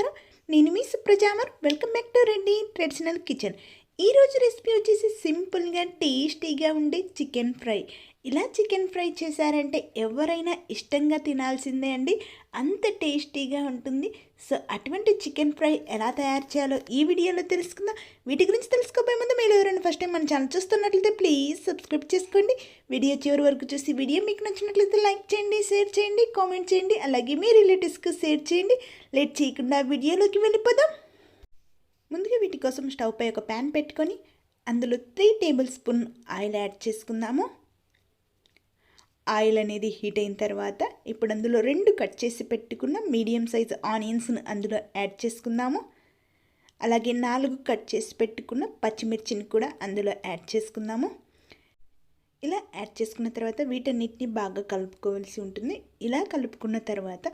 నమస్కారం. నేను మీ సుప్రజామర్. Welcome back to Reddy traditional kitchen. ఈరోజు రెసిపీ వచ్చేసి సింపుల్గా టేస్టీగా ఉండే చికెన్ ఫ్రై. ఇలా చికెన్ ఫ్రై చేశారంటే ఎవరైనా ఇష్టంగా తినాల్సిందే అండి. అంత టేస్టీగా ఉంటుంది. సో అటువంటి చికెన్ ఫ్రై ఎలా తయారు చేయాలో ఈ వీడియోలో తెలుసుకుందాం. వీటి గురించి తెలుసుకోబోయే ముందు మీరు ఎవరైనా ఫస్ట్ టైం మన ఛానల్ చూస్తున్నట్లయితే ప్లీజ్ సబ్స్క్రైబ్ చేసుకోండి. వీడియో చివరి వరకు చూసి వీడియో మీకు నచ్చినట్లయితే లైక్ చేయండి షేర్ చేయండి కామెంట్ చేయండి అలాగే మీ రిలేటివ్స్కి షేర్ చేయండి. లేట్ చేయకుండా వీడియోలోకి వెళ్ళిపోదాం. ముందుగా వీటి కోసం స్టవ్ పై ఒక ప్యాన్ పెట్టుకొని అందులో three tablespoon oil add చేసుకుందాము. ఆయిల్ అనేది హీట్ అయిన తర్వాత ఇప్పుడు అందులో రెండు కట్ చేసి పెట్టుకున్న మీడియం సైజ్ ఆనియన్స్ను అందులో యాడ్ చేసుకుందాము. అలాగే నాలుగు కట్ చేసి పెట్టుకున్న పచ్చిమిర్చిని కూడా అందులో యాడ్ చేసుకుందాము. ఇలా యాడ్ చేసుకున్న తర్వాత వీటన్నిటిని బాగా కలుపుకోవాల్సి ఉంటుంది. ఇలా కలుపుకున్న తర్వాత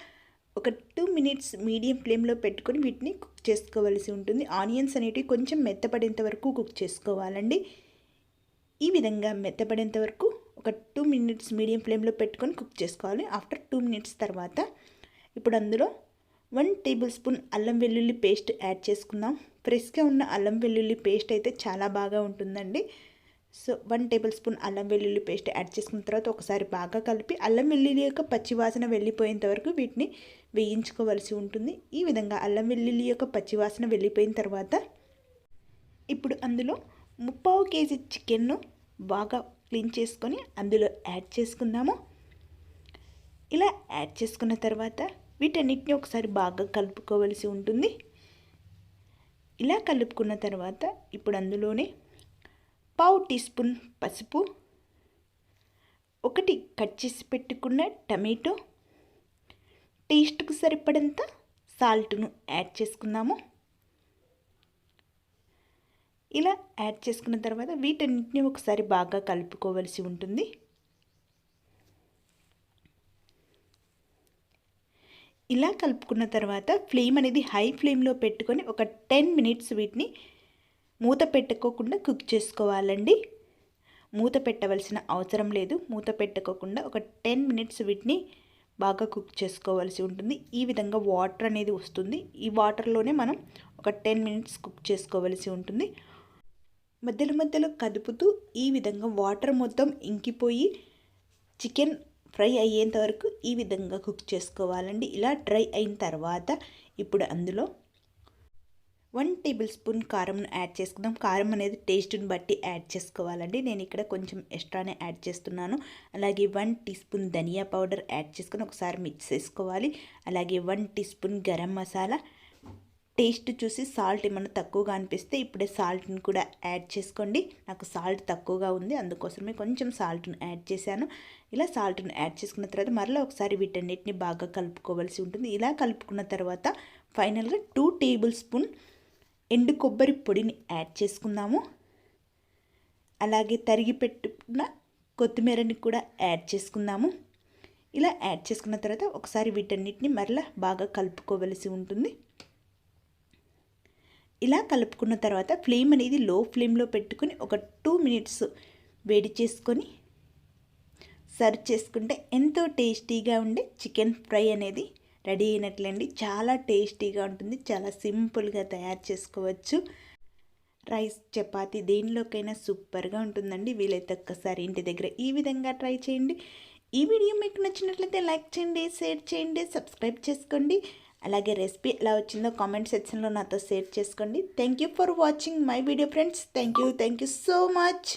ఒక టూ మినిట్స్ మీడియం ఫ్లేమ్లో పెట్టుకొని వీటిని కుక్ చేసుకోవాల్సి ఉంటుంది. ఆనియన్స్ అనేటివి కొంచెం మెత్తపడేంత వరకు కుక్ చేసుకోవాలండి. ఈ విధంగా మెత్తపడేంత వరకు ఒక టూ మినిట్స్ మీడియం ఫ్లేమ్లో పెట్టుకొని కుక్ చేసుకోవాలి. ఆఫ్టర్ టూ మినిట్స్ తర్వాత ఇప్పుడు అందులో వన్ టేబుల్ స్పూన్ అల్లం వెల్లుల్లి పేస్ట్ యాడ్ చేసుకుందాం. ఫ్రెష్గా ఉన్న అల్లం వెల్లుల్లి పేస్ట్ అయితే చాలా బాగా ఉంటుందండి. సో వన్ టేబుల్ స్పూన్ అల్లం వెల్లుల్లి పేస్ట్ యాడ్ చేసుకున్న తర్వాత ఒకసారి బాగా కలిపి అల్లం వెల్లుల్లి యొక్క పచ్చివాసన వెళ్ళిపోయేంత వరకు వీటిని వేయించుకోవలసి ఉంటుంది. ఈ విధంగా అల్లం వెల్లుల్లి యొక్క పచ్చివాసన వెళ్ళిపోయిన తర్వాత ఇప్పుడు అందులో ముప్పావు కేజీ చికెన్ను బాగా క్లీన్ చేసుకొని అందులో యాడ్ చేసుకుందాము. ఇలా యాడ్ చేసుకున్న తర్వాత వీటన్నిటిని ఒకసారి బాగా కలుపుకోవలసి ఉంటుంది. ఇలా కలుపుకున్న తర్వాత ఇప్పుడు అందులోనే పావు టీ స్పూన్ పసుపు ఒకటి కట్ చేసి పెట్టుకున్న టమాటో టేస్ట్కు సరిపడంత సాల్ట్ను యాడ్ చేసుకుందాము. ఇలా యాడ్ చేసుకున్న తర్వాత వీటన్నిటిని ఒకసారి బాగా కలుపుకోవలసి ఉంటుంది. ఇలా కలుపుకున్న తర్వాత ఫ్లేమ్ అనేది హై ఫ్లేమ్లో పెట్టుకొని ఒక టెన్ మినిట్స్ వీటిని మూత పెట్టుకోకుండా కుక్ చేసుకోవాలండి. మూత పెట్టవలసిన అవసరం లేదు. మూత పెట్టుకోకుండా ఒక టెన్ మినిట్స్ వీటిని బాగా కుక్ చేసుకోవాల్సి ఉంటుంది. ఈ విధంగా వాటర్ అనేది వస్తుంది. ఈ వాటర్లోనే మనం ఒక టెన్ మినిట్స్ కుక్ చేసుకోవలసి ఉంటుంది. మధ్యలో మధ్యలో కదుపుతూ ఈ విధంగా వాటర్ మొత్తం ఇంకిపోయి చికెన్ ఫ్రై అయ్యేంత వరకు ఈ విధంగా కుక్ చేసుకోవాలండి. ఇలా డ్రై అయిన తర్వాత ఇప్పుడు అందులో వన్ టేబుల్ స్పూన్ కారంను యాడ్ చేసుకుందాం. కారం అనేది టేస్ట్ని బట్టి యాడ్ చేసుకోవాలండి. నేను ఇక్కడ కొంచెం ఎక్స్ట్రానే యాడ్ చేస్తున్నాను. అలాగే వన్ టీ స్పూన్ ధనియా పౌడర్ యాడ్ చేసుకుని ఒకసారి మిక్స్ చేసుకోవాలి. అలాగే one teaspoon garam masala. Taste చూసి సాల్ట్ ఏమన్నా తక్కువగా అనిపిస్తే ఇప్పుడే సాల్ట్ని కూడా యాడ్ చేసుకోండి. నాకు సాల్ట్ తక్కువగా ఉంది అందుకోసమే కొంచెం సాల్ట్ను యాడ్ చేశాను. ఇలా సాల్ట్ను యాడ్ చేసుకున్న తర్వాత మరలా ఒకసారి వీటన్నిటిని బాగా కలుపుకోవాల్సి ఉంటుంది. ఇలా కలుపుకున్న తర్వాత ఫైనల్గా టూ టేబుల్ స్పూన్ ఎండు కొబ్బరి పొడిని యాడ్ చేసుకుందాము. అలాగే తరిగి పెట్టుకున్న కొత్తిమీరని కూడా యాడ్ చేసుకుందాము. ఇలా యాడ్ చేసుకున్న తర్వాత ఒకసారి వీటన్నిటిని మరలా బాగా కలుపుకోవలసి ఉంటుంది. ఇలా కలుపుకున్న తర్వాత ఫ్లేమ్ అనేది లో ఫ్లేమ్లో పెట్టుకొని ఒక టూ మినిట్స్ వేడి చేసుకొని సర్వ్ చేసుకుంటే ఎంతో టేస్టీగా ఉండే చికెన్ ఫ్రై అనేది రెడీ అయినట్లండి. చాలా టేస్టీగా ఉంటుంది. చాలా సింపుల్గా తయారు చేసుకోవచ్చు. రైస్ చపాతి దేనిలోకైనా సూపర్గా ఉంటుందండి. వీలైతే ఒక్కసారి ఇంటి దగ్గర ఈ విధంగా ట్రై చేయండి. ఈ వీడియో మీకు నచ్చినట్లయితే లైక్ చేయండి షేర్ చేయండి సబ్స్క్రైబ్ చేసుకోండి. అలాగే రెసిపీ ఎలా వచ్చిందో కామెంట్ సెక్షన్లో నాతో షేర్ చేసుకోండి. Thank you for watching my video friends. Thank you thank you so much.